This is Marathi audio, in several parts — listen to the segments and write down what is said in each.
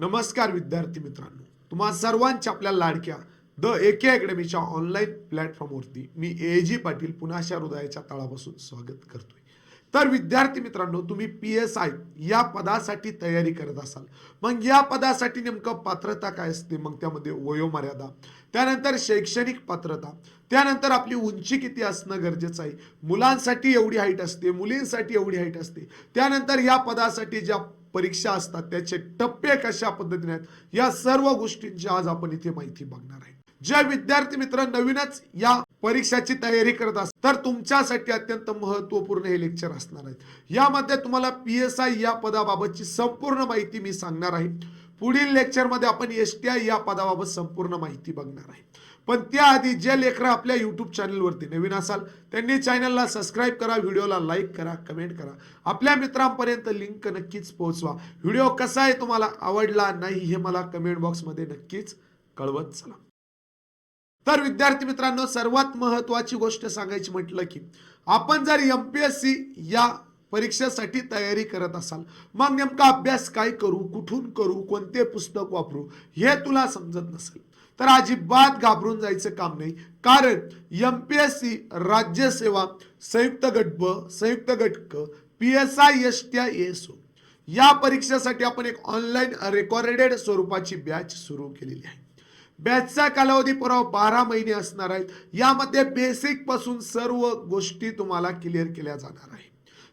नमस्कार विद्यार्थी मित्रांनो. तुम्हा सर्वांच्या आपल्या लाडक्या द एके अकॅडमीच्या ऑनलाईन प्लॅटफॉर्मवरती मी ए जी पाटील पुण्याच्या हृदयाच्या तळापासून स्वागत करतोय. तर विद्यार्थी मित्रांनो तुम्ही पी एस आय या पदासाठी तयारी करत असाल. मग या पदासाठी नेमकं पात्रता काय असते? मग त्यामध्ये वयोमर्यादा त्यानंतर शैक्षणिक पात्रता त्यानंतर आपली उंची किती असणं गरजेचं आहे? मुलांसाठी एवढी हाईट असते मुलींसाठी एवढी हाईट असते. त्यानंतर या पदासाठी ज्या परीक्षा असतात त्याचे टप्पे कशा पद्धतीने आहेत या सर्व गोष्टींची आज आपण इथे माहिती बघणार आहे. जे विद्यार्थी मित्र नवीनच या परीक्षाची तयारी करत असतात तर तुमच्यासाठी अत्यंत महत्त्वपूर्ण हे लेक्चर असणार आहेत. यामध्ये तुम्हाला पी एस आय या पदाबाबतची संपूर्ण माहिती मी सांगणार आहे. पुढील लेक्चरमध्ये आपण एस टी आय या पदाबाबत संपूर्ण माहिती बघणार आहे. पण त्याआधी जे लेकर आपल्या यूट्यूब चॅनलवरती नवीन असाल त्यांनी चॅनलला सबस्क्राईब करा व्हिडिओला लाईक करा कमेंट करा. आपल्या मित्रांपर्यंत लिंक नक्कीच पोहोचवा. व्हिडिओ कसा आहे तुम्हाला आवडला नाही हे मला कमेंट बॉक्समध्ये नक्कीच कळवत चला. तर विद्यार्थी मित्रांनो सर्वात महत्वाची गोष्ट सांगायची म्हटलं की आपण जर एम पी एस सी या परीक्षेसाठी तयारी करत असाल मग नेमका अभ्यास काय करू कुठून करू कोणते पुस्तक वापरू हे तुला समजत नसेल. तर अजिबात घाबरून जायचं काम नाही. कारण एम पी एस सी राज्यसेवा संयुक्त गट ब संयुक्त गट क P S I S T I S O या परीक्षेसाठी आपण एक ऑनलाईन रेकॉर्डेड स्वरूपाची बॅच सुरू केलेली आहे. बॅचचा कालावधी पुराव बारा महिने असणार आहेत यामध्ये बेसिकपासून सर्व गोष्टी तुम्हाला क्लिअर केल्या जाणार आहे.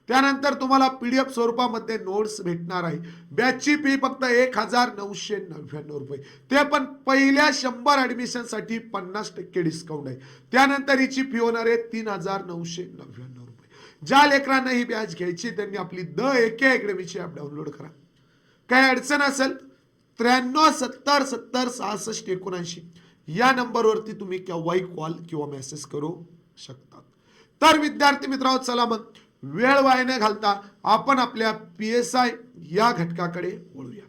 त्यानंतर तुम्हाला पी डी एफ स्वरूपामध्ये नोट्स भेटणार आहे. बॅचची फी फक्त एक हजार नऊशे नव्याण्णव रुपये. ते पण पहिल्या शंभर ॲडमिशनसाठी पन्नास टक्के डिस्काउंट आहे. त्यानंतर हिची फी होणार आहे तीन हजार नऊशे नव्याण्णव रुपये. ज्या लेकरांना ही बॅच घ्यायची त्यांनी आपली द एके अकॅडमीची ॲप डाउनलोड करा. काय अडचण असेल त्र्याण्णव सत्तर सत्तर सहासष्ट एकोणऐंशी या नंबरवरती तुम्ही केव्हाही कॉल किंवा मेसेज करू शकतात तर विद्यार्थी मित्रांनो चला मग वेळ वाया न घालता आपण आपल्या पी एस आय या घटकाकडे वळूया.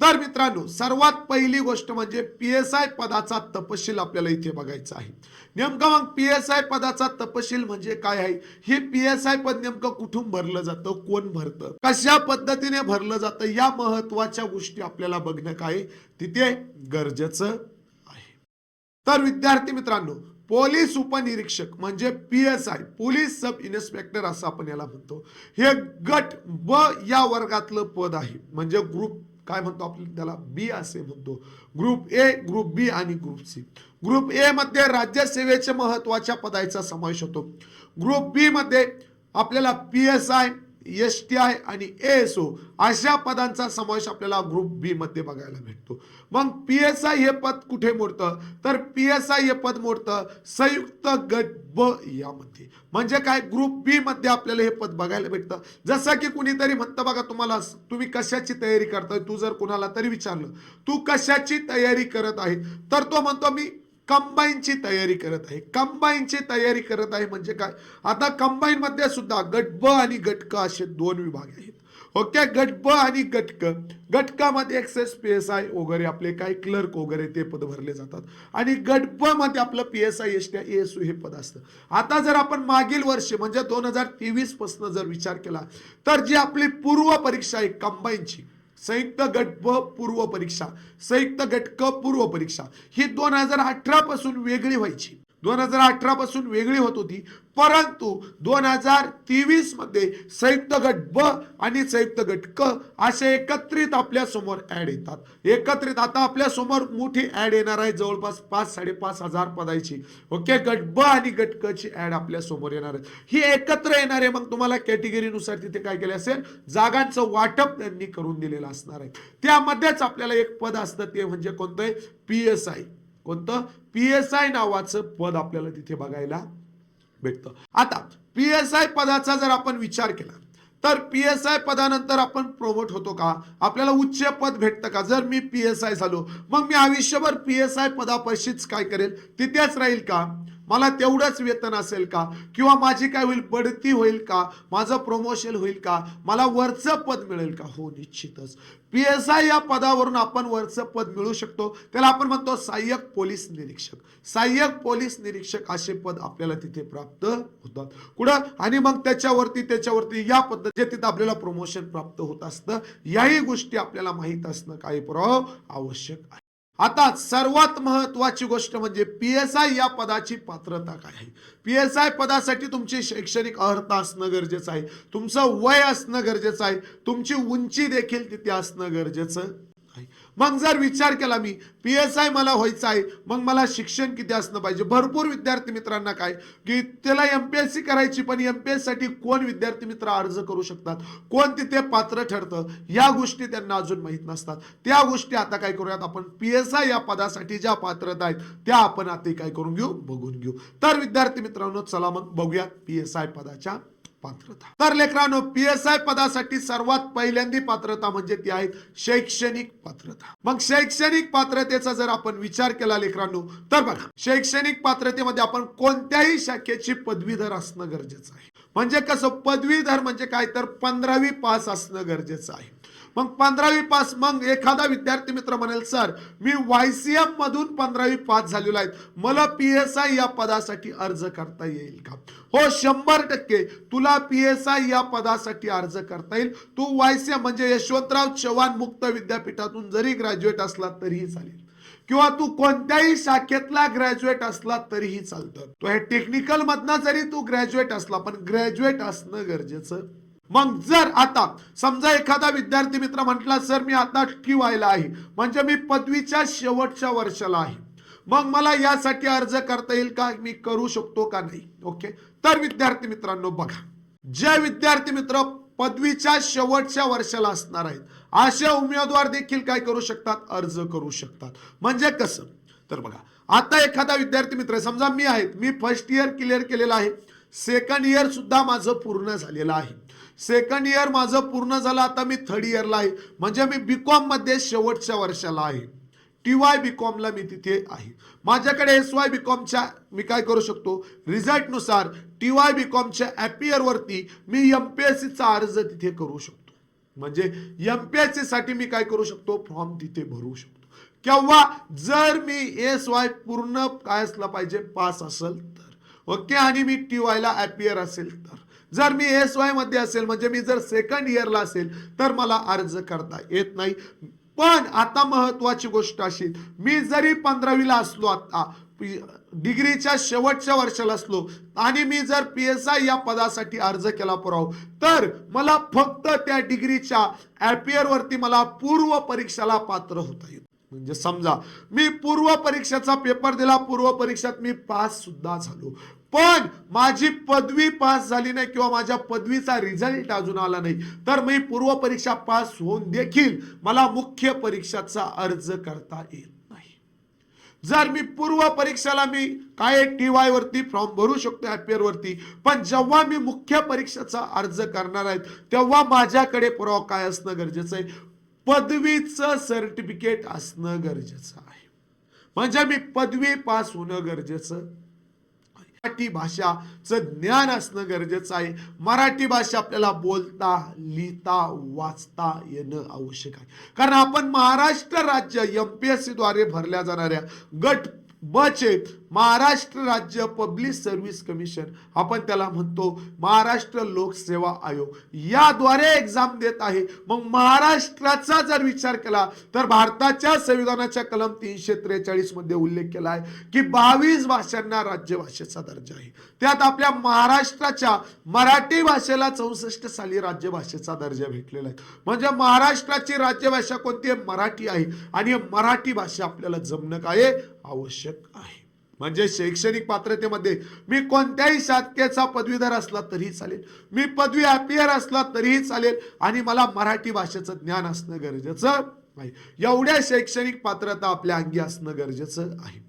तर मित्रांनो सर्वात पहिली गोष्ट म्हणजे पी एस आय पदाचा तपशील आपल्याला इथे बघायचा आहे. नेमकं मग पी एस आय पदाचा तपशील म्हणजे काय आहे? हे पी एस आय पद नेमकं कुठून भरलं जातं? कोण भरतं? कशा पद्धतीने भरलं जातं? या महत्त्वाच्या गोष्टी आपल्याला बघणं काय? तिथे गरजेचं आहे. तर विद्यार्थी मित्रांनो पोलीस उपनिरीक्षक म्हणजे P S I police sub inspector असं आपण याला म्हणतो. हे गट ब या वर्गातलं पद आहे. म्हणजे ग्रुप काय म्हणतो आपण त्याला? बी असे म्हणतो. ग्रुप ए ग्रुप बी आणि ग्रुप सी. ग्रुप ए मध्ये राज्यसेवेच्या महत्त्वाच्या पदाचा समावेश होतो. ग्रुप बी मध्ये आपल्याला P S I S T I आणि एस ओ अशा पदांचा समावेश आपल्याला ग्रुप बी मध्ये बघायला भेटतो. मग पी एस आय हे पद कुठे मोडतं? तर पी एस आय हे पद मोडतं संयुक्त गट ब यामध्ये. म्हणजे काय? ग्रुप बी मध्ये आपल्याला हे पद बघायला भेटतं. जसं की कुणीतरी म्हणतं बघा तुम्हाला तुम्ही कशाची तयारी करताय? तू जर कुणाला तरी विचारलं तू कशाची तयारी करत आहे? तर तो म्हणतो मी कंबाईनची तयारी करत आहे. कंबाईनची तयारी करत आहे म्हणजे काय? आता कंबाईन मध्ये सुद्धा गट ब आणि गटक असे दोन विभाग आहेत. ओके? गट ब आणि गटक गटकामध्ये एक्सेस पी एस आय वगैरे आपले काय क्लर्क वगैरे ते पद भरले जातात. आणि गट ब मध्ये आपलं P S I S T I S हे पद असतं. आता जर आपण मागील वर्षी म्हणजे दोन हजार तेवीसपासून जर विचार केला तर जी आपली पूर्व परीक्षा आहे कंबाईनची संयुक्त गट ब पूर्व परीक्षा संयुक्त गट क पूर्व परीक्षा ही दोन हजार अठरा पासून वेगळी व्हायची. दोन हजार अठरा पासून वेगळी होत होती. परंतु दोन हजार तेवीसमध्ये संयुक्त गट ब आणि संयुक्त गट क असे एकत्रित आपल्यासमोर ऍड येतात. एकत्रित आता आपल्यासमोर मोठी ऍड येणार आहे. जवळपास पाच साडेपाच हजार पदायची ओके? गट ब आणि गट क ची ऍड आपल्यासमोर येणार आहे. ही एकत्र येणार आहे मग तुम्हाला कॅटेगरीनुसार तिथे काय केले असेल? जागांचं वाटप त्यांनी करून दिलेलं असणार आहे. त्यामध्येच आपल्याला एक पद असतं ते म्हणजे कोणतं आहे? पी एस आय कोणतं? पी एस आय नावाचं पद आपल्याला तिथे बघायला भेटतं. आता पी एस आय पदाचा जर आपण विचार केला तर पी एस आय पदानंतर आपण प्रोमोट होतो का? आपल्याला उच्च पद भेटतं का? जर मी पी एस आय झालो मग मी आयुष्यभर पी एस आय पदापाशीच काय करेल? तिथेच राहील का? मला तेवढंच वेतन असेल का? किंवा माझी काय होईल? बढती होईल का? माझं प्रमोशन होईल का? मला वरचं पद मिळेल का? हो निश्चितच. पी एस आय या पदावरून आपण वरचं पद मिळू शकतो. त्याला आपण म्हणतो सहाय्यक पोलीस निरीक्षक. सहाय्यक पोलीस निरीक्षक असे पद आपल्याला तिथे प्राप्त होतात. कुठं? आणि मग त्याच्यावरती त्याच्यावरती या पद्धतीने आपल्याला प्रमोशन प्राप्त होत असतं. याही गोष्टी आपल्याला माहीत असणं काही पुरावा आवश्यक आहे. आता सर्वात महत्वाची गोष्ट म्हणजे पी एस आय या पदाची पात्रता काय आहे? पी एस आय पदासाठी तुमची शैक्षणिक अर्हता असणं गरजेचं आहे. तुमचं वय असणं गरजेचं आहे. तुमची उंची देखील तिथे असणं गरजेचं. मग जर विचार केला मी पी एस आय मला व्हायचं आहे मग मला शिक्षण किती असणं पाहिजे? भरपूर विद्यार्थी मित्रांना काय? की त्याला एमपीएससी करायची पण एमपीएससाठी कोण विद्यार्थी मित्र अर्ज करू शकतात? कोण तिथे पात्र ठरतं? या गोष्टी त्यांना अजून माहीत नसतात. त्या गोष्टी आता काय करूयात? आपण पी एस आय या पदासाठी ज्या पात्रता आहेत त्या आपण आता काय करून घेऊ? बघून घेऊ. तर विद्यार्थी मित्रांनो चला मग बघूयात पी एस आय पदाच्या पात्रता. तर लेकरांनो पी एस आय पदासाठी सर्वात पहिल्यांदी पात्रता म्हणजे ती आहे शैक्षणिक पात्रता. मग शैक्षणिक पात्रतेचा जर आपण विचार केला लेकरांनो तर बघा शैक्षणिक पात्रतेमध्ये आपण कोणत्याही शाखेची पदवीधर असणं गरजेचं आहे. म्हणजे कसं पदवीधर म्हणजे काय? तर पंधरावी पास असणं गरजेचं आहे. मग पंधरावी पास मग एखादा विद्यार्थी मित्र म्हणेल सर मी वाय सीएम मधून पंधरावी पास झालेलो आहे. मला पी एस आय या पदासाठी अर्ज करता येईल का? हो शंभर टक्के. तुला पी एस आय या पदासाठी अर्ज करता येईल. तू वाय सीएम म्हणजे यशवंतराव चव्हाण मुक्त विद्यापीठातून जरी ग्रॅज्युएट असला तरीही चालेल. किंवा तू कोणत्याही शाखेतला ग्रॅज्युएट असला तरीही चालतं. तो हे टेक्निकल मधनं जरी तू ग्रॅज्युएट असला पण ग्रॅज्युएट असणं गरजेचं मग जर आता समजा एखादा विद्यार्थी मित्र म्हटला सर मी आता टीवायला आहे. म्हणजे मी पदवीच्या शेवटच्या वर्षाला आहे. मग मला यासाठी अर्ज करता येईल का? मी करू शकतो का नाही? ओके? तर विद्यार्थी मित्रांनो बघा. जे विद्यार्थी मित्र पदवीच्या शेवटच्या वर्षाला असणार आहेत असे उमेदवार देखील काय करू शकतात? अर्ज करू शकतात. म्हणजे कसं? तर बघा आता एखादा विद्यार्थी मित्र समजा मी आहेत मी फर्स्ट इयर क्लिअर केलेला आहे. सेकंड इयर सुद्धा माझं पूर्ण झालेलं आहे. सेकंड इयर माझं पूर्ण झालं आता मी थर्ड इयरला आहे. म्हणजे मी बी कॉममध्ये शेवटच्या वर्षाला आहे. टी वाय बी कॉमला मी तिथे आहे. माझ्याकडे एस वाय बी कॉमच्या मी काय करू शकतो? रिझल्टनुसार टी वाय बी कॉमच्या ॲपियरवरती मी एम पी एस सीचा अर्ज तिथे करू शकतो. म्हणजे एम पी एस सीसाठी मी काय करू शकतो? फॉर्म तिथे भरू शकतो. किंवा जर मी एस वाय पूर्ण काय असला पाहिजे पास असेल तर. ओके? आणि मी टी वायला ॲपियर असेल तर. जर मी एस वायमध्ये असेल म्हणजे मी जर सेकंड इयरला असेल तर मला अर्ज करता येत नाही. पण आता महत्वाची गोष्ट अशी मी जरी पंधरावीला असलो आता डिग्रीच्या शेवटच्या वर्षाला असलो आणि मी जर पी एस आय या पदासाठी अर्ज केला पुराव तर मला फक्त त्या डिग्रीच्या ऍपियर वरती मला पूर्व परीक्षेला पात्र होता येईल म्हणजे समजा मी पूर्व परीक्षेचा पेपर दिला पूर्व परीक्षेत मी पास सुद्धा झालो. पण माझी पदवी पास झाली नाही किंवा माझ्या पदवीचा रिझल्ट अजून आला नाही. तर मी पूर्व परीक्षा पास होऊन देखील मला मुख्य परीक्षेचा अर्ज करता येत नाही. जर मी पूर्व परीक्षेला मी काय टी वाय वरती फॉर्म भरू शकतो ॲपियर वरती पण जेव्हा मी मुख्य परीक्षेचा अर्ज करणार आहे तेव्हा माझ्याकडे पुरावा काय असणं गरजेचं आहे? पदवीचं सर्टिफिकेट असणं गरजेचं आहे. म्हणजे मी पदवी पास होणं गरजेचं मराठी भाषाचं ज्ञान असणं गरजेचं आहे. मराठी भाषा आपल्याला बोलता लिहिता वाचता येणं आवश्यक आहे. कारण आपण महाराष्ट्र राज्य एम पी एसद्वारे भरल्या जाणाऱ्या गट बचे महाराष्ट्र राज्य पब्लिक सर्व्हिस कमिशन आपण त्याला म्हणतो महाराष्ट्र लोकसेवा आयोग. याद्वारे एक्झाम देत आहे. मग महाराष्ट्राचा जर विचार केला तर भारताच्या संविधानाच्या कलम तीनशे त्रेचाळीसमध्ये उल्लेख केला आहे की बावीस भाषांना राज्यभाषेचा दर्जा आहे. त्यात आपल्या महाराष्ट्राच्या मराठी भाषेला चौसष्ट साली राज्यभाषेचा दर्जा भेटलेला आहे. म्हणजे महाराष्ट्राची राज्यभाषा कोणती आहे? मराठी आहे. आणि मराठी भाषा आपल्याला जमणं काय आवश्यक आहे. म्हणजे शैक्षणिक पात्रतेमध्ये मी कोणत्याही शाखेचा पदवीधर असला तरीही चालेल. मी पदवी अपियर असला तरीही चालेल. आणि मला मराठी भाषेचं ज्ञान असणं गरजेचं आहे. एवढ्या शैक्षणिक पात्रता आपल्या अंगी असणं गरजेचं आहे.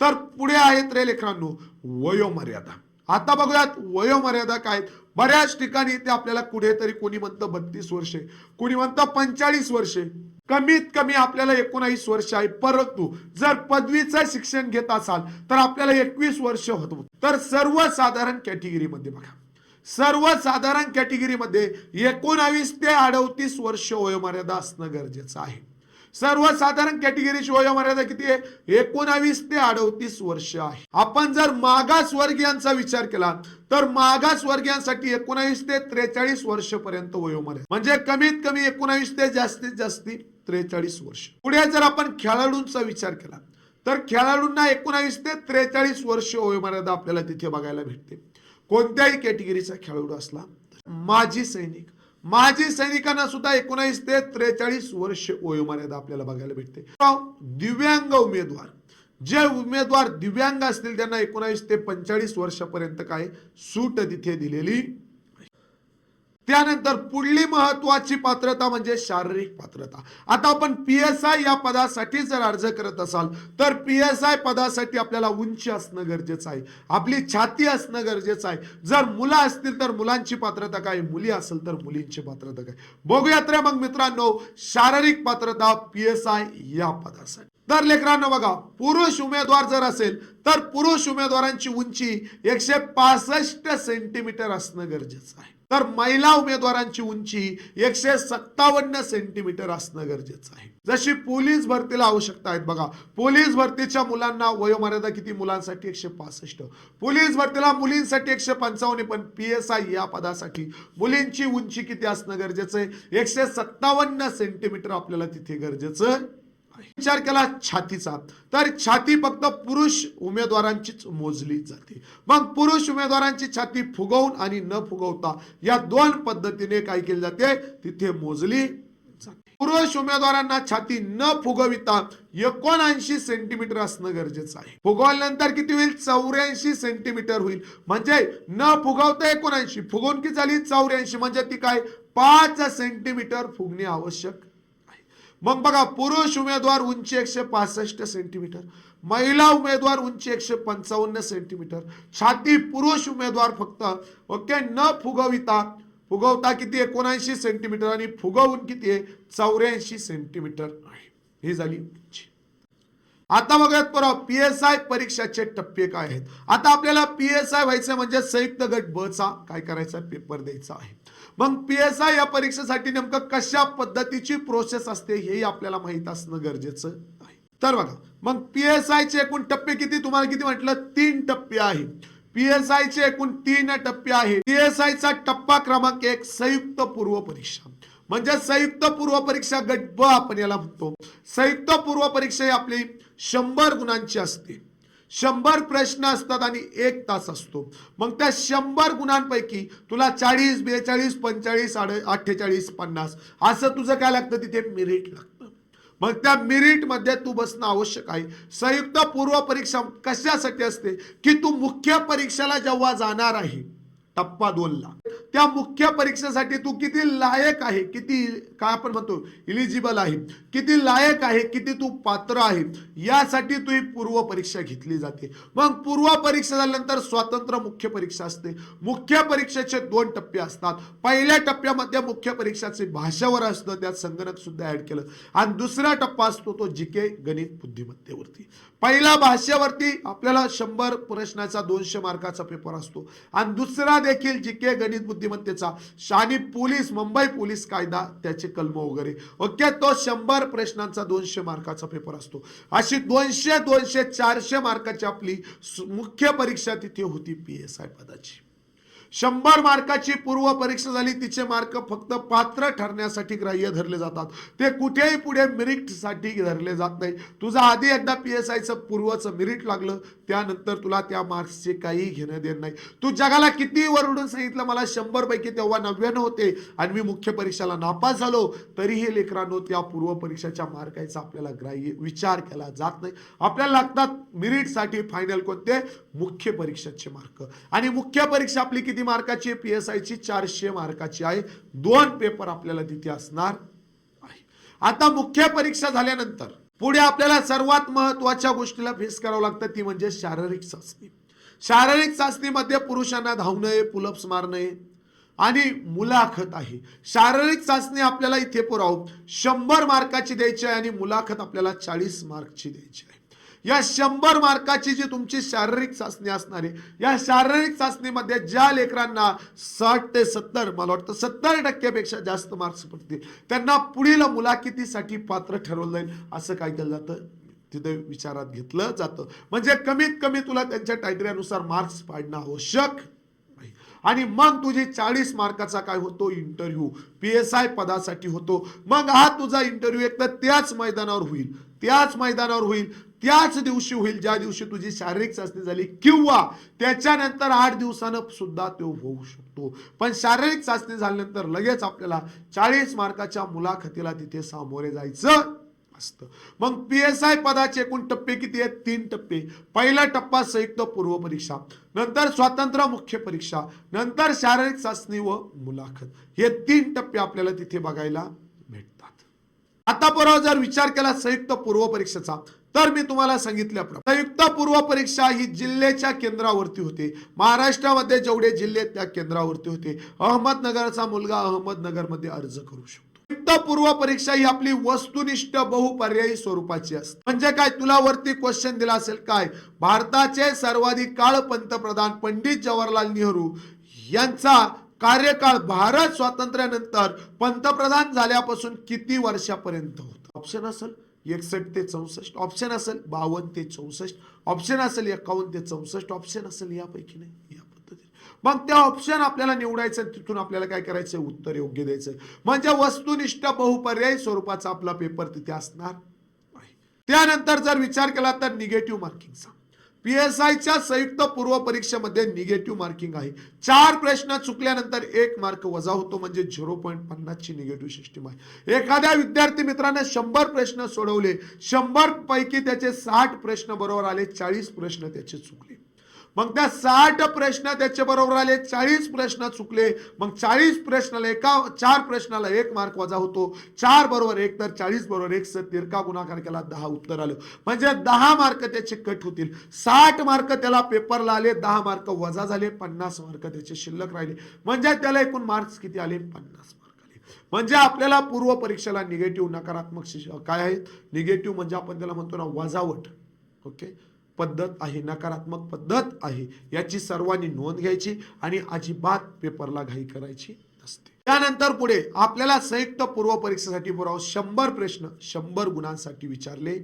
तर पुढे आहेत रे लेकरांनो वयोमर्यादा. आता बघूयात वयोमर्यादा काय आहेत. बऱ्याच ठिकाणी ते आपल्याला कुठेतरी कोणी म्हणतं बत्तीस वर्षे कोणी म्हणतं पंचाळीस वर्षे. कमीत कमी आपल्याला एकोणावीस वर्ष आहे. परंतु जर पदवीचं शिक्षण घेत असाल तर आपल्याला एकवीस वर्ष होतो तर सर्वसाधारण कॅटेगरीमध्ये बघा. सर्वसाधारण कॅटेगरीमध्ये एकोणावीस ते अडतीस वर्ष वयोमर्यादा असणं गरजेचं आहे. सर्वसाधारण कॅटेगरीची वयोमर्यादा किती आहे? एकोणावीस ते अडतीस वर्ष आहे. आपण जर मागास वर्गीयांचा विचार केला तर मागास वर्गीयांसाठी एकोणावीस ते त्रेचाळीस वर्षपर्यंत वयोमर्यादा. म्हणजे कमीत कमी एकोणावीस ते जास्तीत जास्ती त्रेचाळीस वर्ष. पुढे जर आपण खेळाडूंचा विचार केला तर खेळाडूंना एकोणावीस ते त्रेचाळीस वर्ष वयोमर्यादा आपल्याला तिथे बघायला भेटते. कोणत्याही कॅटेगरीचा खेळाडू असला माजी सैनिक. माजी सैनिकांना सुद्धा एकोणावीस ते त्रेचाळीस वर्ष वयोमर्यादा आपल्याला बघायला भेटते. दिव्यांग उमेदवार. जे उमेदवार दिव्यांग असतील त्यांना एकोणावीस ते पंचेचाळीस वर्षापर्यंत काय सूट तिथे दिलेली त्यानंतर पुढली महत्वाची पात्रता म्हणजे शारीरिक पात्रता. आता आपण पी एस आय या पदासाठी जर अर्ज करत असाल तर पी एस आय पदासाठी आपल्याला उंची असणं गरजेचं आहे. आपली छाती असणं गरजेचं आहे. जर मुलं असतील तर मुलांची पात्रता काय? मुली असेल तर मुलींची पात्रता काय? बघूयात रे मग मित्रांनो शारीरिक पात्रता पी एस आय या पदासाठी. तर लेकरांनो बघा पुरुष उमेदवार जर असेल तर पुरुष उमेदवारांची उंची एकशे पासष्ट सेंटीमीटर असणं गरजेचं आहे. तर महिला उमेदवारांची उंची एकशे सत्तावन्न सेंटीमीटर असणं गरजेचं आहे. जशी पोलीस भरतीला आवश्यकता आहेत बघा. पोलीस भरतीच्या मुलांना वयोमर्यादा किती? मुलांसाठी एकशे पासष्ट. पोलीस भरतीला मुलींसाठी एकशे पंचावन्न पण पी एस आय या पदासाठी मुलींची उंची किती असणं गरजेचं आहे? एकशे सत्तावन्न सेंटीमीटर आपल्याला तिथे गरजेचं विचार केला छातीचा. तर छाती फक्त पुरुष उमेदवारांचीच मोजली जाते. मग पुरुष उमेदवारांची छाती फुगवून आणि न फुगवता या दोन पद्धतीने काय केली जाते? तिथे मोजली जाते. पुरुष उमेदवारांना छाती न फुगविता एकोणऐंशी सेंटीमीटर असणं गरजेचं आहे. फुगवल्यानंतर किती होईल? चौऱ्याऐंशी सेंटीमीटर होईल. म्हणजे न फुगवता एकोणऐंशी. फुगवून की झाली? चौऱ्याऐंशी. म्हणजे ती काय? पाच सेंटीमीटर फुगणे आवश्यक मग बघा पुरुष उमेदवार उंची एकशे पासष्ट सेंटीमीटर महिला उमेदवार उंची एकशे पंचावन्न सेंटीमीटर छाती पुरुष उमेदवार फक्त ओके न फुगविता फुगवता किती एकोणऐंशी सेंटीमीटर आणि फुगवून किती आहे? चौऱ्याऐंशी सेंटीमीटर आहे. ही झाली उंची. आता बघूयात परत पी एस आय परीक्षाचे टप्पे काय आहेत? आता आपल्याला पी एस आय व्हायचं म्हणजे संयुक्त गट ब चा काय करायचा? पेपर द्यायचा आहे. मग पी एस आय या परीक्षेसाठी नेमकं कशा पद्धतीची प्रोसेस असते हेही आपल्याला माहीत असणं गरजेचं आहे. तर बघा मग पी एस आयचे एकूण टप्पे किती? तुम्हाला किती म्हटलं? तीन टप्पे आहे. पी एस आयचे एकूण तीन टप्पे आहे. पी एस आयचा टप्पा क्रमांक एक संयुक्त पूर्व परीक्षा. म्हणजे संयुक्त पूर्व परीक्षा गट ब आपण याला म्हणतो. संयुक्त पूर्व परीक्षा ही आपली शंभर गुणांची असते. शंभर प्रश्न असतात आणि एक तास असतो. मग त्या शंभर गुणांपैकी तुला चाळीस बेचाळीस पंचेचाळीस आड अठ्ठेचाळीस पन्नास असं तुझं काय लागतं? तिथे मिरिट लागतं. मग त्या मिरिटमध्ये तू बसणं आवश्यक आहे. संयुक्त पूर्व परीक्षा कशासाठी असते? की तू मुख्य परीक्षेला जेव्हा जाणार आहे टप्पा दोनला. त्या मुख्य परीक्षेसाठी तू किती लायक आहे? किती काय आपण म्हणतो इलिजिबल आहे. किती लायक आहे किती तू पात्र आहे. यासाठी तू ही पूर्व परीक्षा घेतली जाते. मग पूर्व परीक्षा झाल्यानंतर स्वतंत्र मुख्य परीक्षा असते. मुख्य परीक्षेचे दोन टप्पे असतात. पहिल्या टप्प्यामध्ये मुख्य परीक्षाचे भाषेवर असतं त्यात संगणक सुद्धा ऍड केलं. आणि दुसरा टप्पा असतो तो जिके गणित बुद्धिमत्तेवरती. पहिला भाषेवरती आपल्याला शंभर प्रश्नाचा दोनशे मार्काचा पेपर असतो. आणि दुसरा देखील जी के गणित बुद्धिमत्तेचा. शानी पोलीस मुंबई पोलीस कायदा त्याचे कलम वगैरे. ओके तो शंभर प्रश्नांचा दोनशे मार्काचा पेपर असतो. अशी दोनशे दोनशे चारशे मार्काची आपली मुख्य परीक्षा तिथे होती पी एस आय पदाची. शंभर मार्काची पूर्व परीक्षा झाली तिचे मार्क फक्त पात्र ठरण्यासाठी ग्राह्य धरले जातात. ते कुठेही पुढे मिरिटसाठी धरले जात नाही. तुझा आधी एकदा पी एस आयचं पूर्वचं मिरिट लागलं त्यानंतर तुला त्या मार्क्सचे काही घेणं देणं नाही. तू जगाला किती वरडून सांगितलं मला शंभर पैकी तेव्हा नव्याण्णव होते आणि मी मुख्य परीक्षेला नापास झालो तरीही लेकरांनो त्या पूर्व परीक्षेच्या मार्काचा आपल्याला ग्राह्य विचार केला जात नाही. आपल्याला लागतात मिरिटसाठी फायनल कोणते? मुख्य परीक्षेचे मार्क. आणि मुख्य परीक्षा आपली किती मार्काची पी एस आयची चारशे मार्काची आहे. दोन पेपर आपल्याला तिथे असणार आहे. आता मुख्य परीक्षा झाल्यानंतर पुढे आपल्याला सर्वात महत्त्वाच्या गोष्टीला फेस करावं लागतं ती म्हणजे शारीरिक चाचणी शारीरिक चाचणीमध्ये पुरुषांना धावणे पुलप्स मारणे आणि मुलाखत आहे. शारीरिक चाचणी आपल्याला इथे पुराव शंभर मार्काची द्यायची आहे आणि मुलाखत आपल्याला चाळीस मार्कची द्यायची आहे. या शंभर मार्काची जी तुमची शारीरिक चाचणी असणार आहे या शारीरिक चाचणीमध्ये ज्या लेकरांना साठ ते सत्तर मला वाटतं सत्तर टक्क्यापेक्षा जास्त मार्क्स पडतील त्यांना पुढील मुलाखतीसाठी पात्र ठरवलं जाईल असं काय केलं जातं? तिथे विचारात घेतलं जातं. म्हणजे कमीत कमी तुला त्यांच्या टायटल्यानुसार मार्क्स पाडणं आवश्यक आणि मग तुझी चाळीस मार्काचा काय होतो? इंटरव्ह्यू पी एस आय पदासाठी होतो. मग हा तुझा इंटरव्ह्यू एक तर त्याच मैदानावर होईल त्याच मैदानावर होईल त्याच दिवशी होईल ज्या दिवशी तुझी शारीरिक चाचणी झाली किंवा त्याच्यानंतर आठ दिवसानं सुद्धा तो होऊ शकतो. पण शारीरिक चाचणी झाल्यानंतर लगेच आपल्याला चाळीस मार्काच्या मुलाखतीला तिथे सामोरे जायचं असतं. मग पी एस आय पदाचे एकूण टप्पे किती आहेत? तीन टप्पे. पहिला टप्पा संयुक्त पूर्व परीक्षा नंतर स्वातंत्र्य मुख्य परीक्षा नंतर शारीरिक चाचणी व मुलाखत. हे तीन टप्पे आपल्याला तिथे बघायला भेटतात. आता बरोबर जर विचार केला संयुक्त पूर्व परीक्षेचा तर मी तुम्हाला सांगितल्याप्रमाणे संयुक्त पूर्व परीक्षा ही जिल्ह्याच्या केंद्रावरती होते. महाराष्ट्रामध्ये जेवढे जिल्हे त्या केंद्रावरती होते. अहमदनगरचा मुलगा अहमदनगरमध्ये अर्ज करू शकतो. पूर्व परीक्षा ही आपली वस्तुनिष्ठ बहुपर्यायी स्वरूपाची असते. म्हणजे काय? तुला वरती क्वेश्चन दिला असेल काय? भारताचे सर्वाधिक काळ पंतप्रधान पंडित जवाहरलाल नेहरू यांचा कार्यकाळ भारत स्वातंत्र्यानंतर पंतप्रधान झाल्यापासून किती वर्षापर्यंत होता? ऑप्शन असेल? एकसष्ट ते चौसष्ट. ऑप्शन असेल बावन्न ते चौसष्ट. ऑप्शन असेल एकावन्न ते चौसष्ट. ऑप्शन असेल यापैकी नाही या पद्धतीने मग त्या ऑप्शन आपल्याला निवडायचं तिथून आपल्याला काय करायचं? उत्तर योग्य द्यायचं. म्हणजे वस्तुनिष्ठ बहुपर्यायी स्वरूपाचा आपला पेपर तिथे असणार त्यानंतर जर विचार केला तर निगेटिव्ह मार्किंगचा पी एस आयच्या संयुक्त पूर्व परीक्षेमध्ये निगेटिव्ह मार्किंग आहे. चार प्रश्न चुकल्यानंतर एक मार्क वजा होतो म्हणजे झिरो पॉईंट पन्नासची निगेटिव्ह सिस्टीम आहे. एखाद्या विद्यार्थी मित्राने शंभर प्रश्न सोडवले. शंभर पैकी त्याचे साठ प्रश्न बरोबर आले. चाळीस प्रश्न त्याचे चुकले. मग त्या साठ प्रश्न त्याच्या बरोबर आले चाळीस प्रश्न चुकले. मग चाळीस प्रश्नाला एका चार प्रश्नाला एक मार्क वजा होतो. चार बरोबर एक तर चाळीस बरोबर एक सर तिरका गुणाकार केला दहा उत्तर आलं. म्हणजे दहा मार्क त्याचे कट होतील. साठ मार्क त्याला पेपरला आले दहा मार्क वजा झाले पन्नास मार्क त्याचे शिल्लक राहिले. म्हणजे त्याला एकूण मार्क्स किती आले? पन्नास मार्क आले. म्हणजे आपल्याला पूर्व परीक्षेला निगेटिव्ह नकारात्मक काय आहे निगेटिव्ह म्हणजे आपण त्याला म्हणतो ना वजावट. ओके पद्धत आहे नकारात्मक पद्धत आहे याची सर्वांनी नोंद घ्यायची आणि अजिबात पेपरला घाई करायची नसते. त्यानंतर पुढे आपल्याला संयुक्त पूर्व परीक्षेसाठी पुराव शंभर प्रश्न शंभर गुणांसाठी विचारले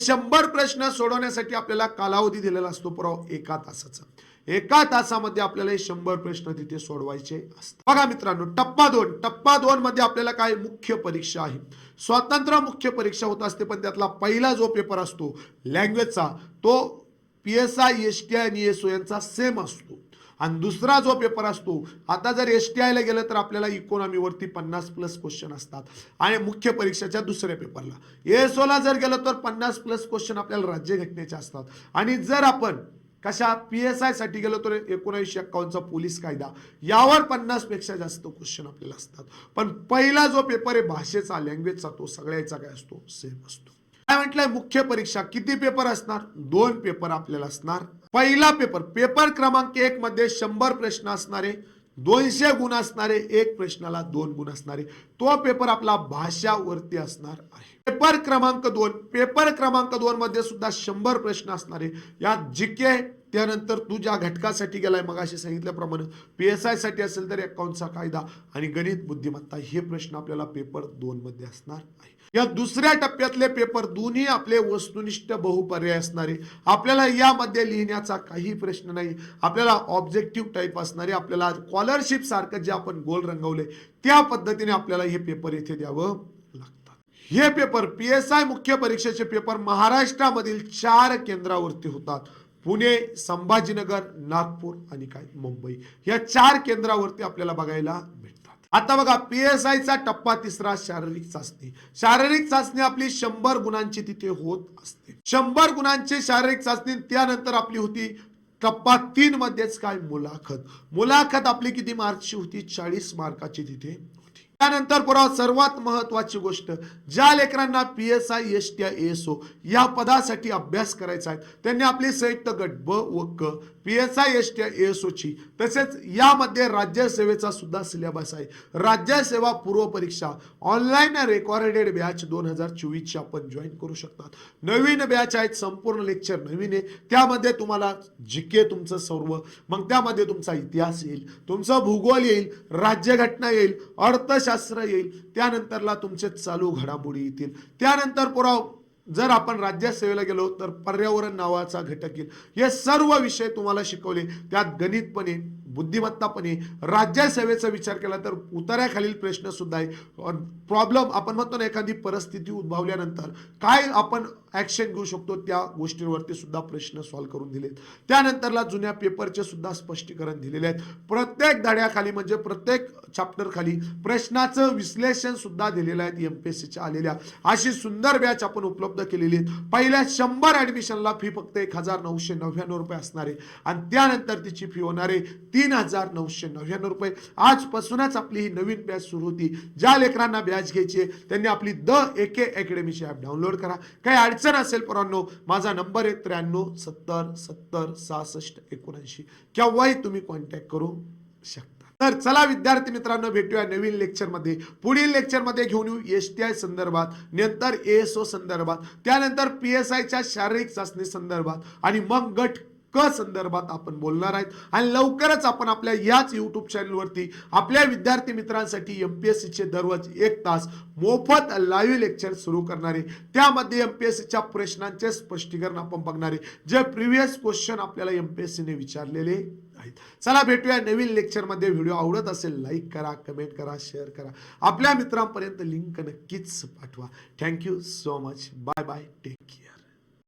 शंभर प्रश्न सोडवण्यासाठी आपल्याला कालावधी दिलेला असतो पुराव एका तासाचा. एका तासामध्ये आपल्याला हे शंभर प्रश्न तिथे सोडवायचे असतात. बघा मित्रांनो टप्पा दोन. टप्पा दोन मध्ये आपल्याला काय मुख्य परीक्षा आहे? स्वातंत्र्य मुख्य परीक्षा होत असते पण त्यातला पहिला जो पेपर असतो लँग्वेजचा तो P S I S T I आणि एस ओ यांचा सेम असतो. आणि दुसरा जो पेपर असतो आता जर एस टी आयला गेलं तर आपल्याला इकॉनॉमीवरती पन्नास प्लस क्वेश्चन असतात. आणि मुख्य परीक्षेच्या दुसऱ्या पेपरला. एस ला जर गेलं तर पन्नास प्लस क्वेश्चन आपल्याला राज्यघटनेचे असतात. आणि जर आपण कशा पी एस आयसाठी गेलो तर एकोणीसशे एक्कावन्नचा पोलीस कायदा. यावर पन्नासपेक्षा जास्त क्वेश्चन आपल्याला असतात. पण पहिला जो पेपर आहे भाषेचा लँग्वेजचा तो सगळ्याचा काय असतो? सेम असतो. काय म्हटलंय? मुख्य परीक्षा किती पेपर असणार? दोन पेपर आपल्याला असणार. पहिला पेपर पेपर क्रमांक एक मध्ये शंभर प्रश्न असणारे दोनशे गुण असणारे एक प्रश्नाला दोन गुण असणारे तो पेपर आपला भाषावरती असणार आहे. पेपर क्रमांक दोन पेपर क्रमांक दोन मध्ये सुद्धा शंभर प्रश्न असणारे. यात जिके त्यानंतर तू ज्या घटकासाठी गेलाय मग अशी सांगितल्याप्रमाणे पी एस आयसाठी असेल तर अकाउंटचा कायदा आणि गणित बुद्धिमत्ता हे प्रश्न आपल्याला पेपर दोन मध्ये असणार आहे. या दुसऱ्या टप्प्यातले पेपर दोन्ही आपले वस्तुनिष्ठ बहुपर्याय असणारे. आपल्याला यामध्ये लिहिण्याचा काही प्रश्न नाही. आपल्याला ऑब्जेक्टिव्ह टाईप असणारे आपल्याला स्कॉलरशिप सारखं जे आपण गोल रंगवले त्या पद्धतीने आपल्याला हे पेपर इथे द्यावं. हे पेपर पी एस आय मुख्य परीक्षेचे पेपर महाराष्ट्रामधील चार केंद्रावरती होतात. पुणे संभाजीनगर नागपूर आणि काय? मुंबई. या चार केंद्रावरती आपल्याला बघायला भेटतात आता बघा पी एस आयचा टप्पा तिसरा शारीरिक चाचणी. शारीरिक चाचणी आपली शंभर गुणांची तिथे होत असते. शंभर गुणांची शारीरिक चाचणी त्यानंतर आपली होती टप्पा तीन मध्येच काय? मुलाखत. मुलाखत आपली किती मार्कची होती? चाळीस मार्काची तिथे त्यानंतर पुरावा सर्वात महत्वाची गोष्ट ज्या लेकरांना P S I S T I S O या पदासाठी अभ्यास करायचा आहे त्यांनी आपली संयुक्त गट ब व क P S I S T I S ची तसेच यामध्ये राज्यसेवेचा सुद्धा सिलेबस आहे. राज्यसेवा पूर्व परीक्षा ऑनलाईन रेकॉर्डेड बॅच दोन हजार चोवीसची आपण जॉईन करू शकतात. नवीन बॅच आहेत संपूर्ण लेक्चर नवीन आहे त्यामध्ये तुम्हाला जी के तुमचं सर्व मग त्यामध्ये तुमचा इतिहास येईल तुमचं भूगोल येईल राज्यघटना येईल अर्थ अर्थशास्त्र येईल त्यानंतरला तुमचे चालू घडामोडी येतील. त्यानंतर पुराव जर आपण राज्यसेवेला गेलो तर पर्यावरण नावाचा घटक येईल. हे सर्व विषय तुम्हाला शिकवले. त्यात गणित पण येईल बुद्धिमत्तापणे राज्यसेवेचा विचार केला तर उतार्याखालील प्रश्न सुद्धा आहे. प्रॉब्लेम आपण म्हणतो ना एखादी परिस्थिती उद्भवल्यानंतर काय आपण ॲक्शन घेऊ शकतो त्या गोष्टींवरती सुद्धा प्रश्न सॉल्व्ह करून दिलेत. त्यानंतरला जुन्या पेपरचे सुद्धा स्पष्टीकरण दिलेले आहेत. प्रत्येक धड्याखाली म्हणजे प्रत्येक चॅप्टरखाली प्रश्नाचं विश्लेषण सुद्धा दिलेलं आहे एम पी एस सीच्या आलेल्या. अशी सुंदर बॅच आपण उपलब्ध केलेली आहेत. पहिल्या शंभर ऍडमिशनला फी फक्त एक हजार नऊशे नव्याण्णव रुपये असणार. आहे आणि त्यानंतर तिची फी होणार आहे तीन हजार नऊशे नव्याण्णव रुपये. आजपासूनच आपली ही नवीन बॅच सुरू होती. ज्या लेकरांना बॅच घ्यायची आहे त्यांनी आपली द एके अकॅडमीची ॲप डाउनलोड करा. काही अडचण असेल पोरांनो माझा नंबर आहे त्र्याण्णव सत्तर सत्तर सहासष्ट एकोणऐंशी. केव्हाही तुम्ही कॉन्टॅक्ट करू शकता. तर चला विद्यार्थी मित्रांनो भेटूया नवीन लेक्चरमध्ये पुढील लेक्चरमध्ये घेऊन येऊ एस टी आय संदर्भात नंतर एस ओ संदर्भात त्यानंतर पी एस आयच्या शारीरिक चाचणी संदर्भात आणि मग गट संदर्भात आपण बोलणार आहेत. आणि लवकरच आपण आपल्या याच युट्यूब चॅनलवरती आपल्या विद्यार्थी मित्रांसाठी एम पी एस सीचे दररोज एक तास मोफत लाईव्ह लेक्चर सुरू करणार आहे. त्यामध्ये एम पी एस सीच्या प्रश्नांचे स्पष्टीकरण आपण बघणार आहे. जे प्रिव्हियस क्वेश्चन आपल्याला एम पी एस सीने विचारलेले आहेत. चला भेटूया नवीन लेक्चरमध्ये व्हिडिओ आवडत असेल लाईक करा कमेंट करा शेअर करा. आपल्या मित्रांपर्यंत लिंक नक्कीच पाठवा. Thank you so much bye bye take care